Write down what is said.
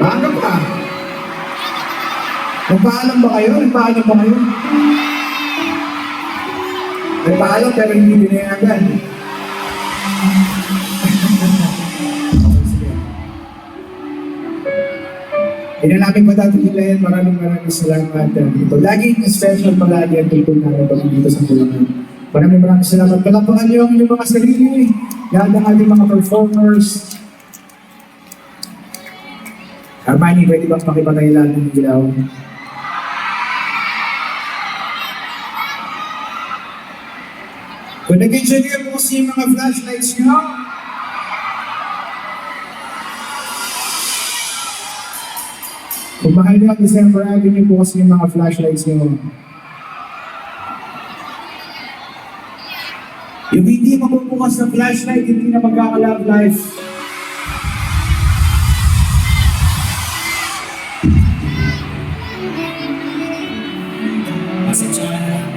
Maaga pa. Nagpaalam ba kayo? Nagpaalam ba kayo? Nagpaalam pero hindi binayagan. Sige. Hindi na namin matatutulan. Maraming maraming salamat uh, dito. Laging special palagi ang tulong namin pag dito sa tulungan. Maraming maraming salamat. Palapakan niyo ang inyong mga sarili. Lahat ng ating mga performers. Armani, pwede bang pakipatay lahat ng ilaw? Kung nag-engineer po yung mga flashlights nyo, kung mahal nyo ang December Avenue po kasi yung mga flashlights nyo, yung hindi mabubukas ng flashlight, hindi na magkaka-love life. Pasensyahan na lang.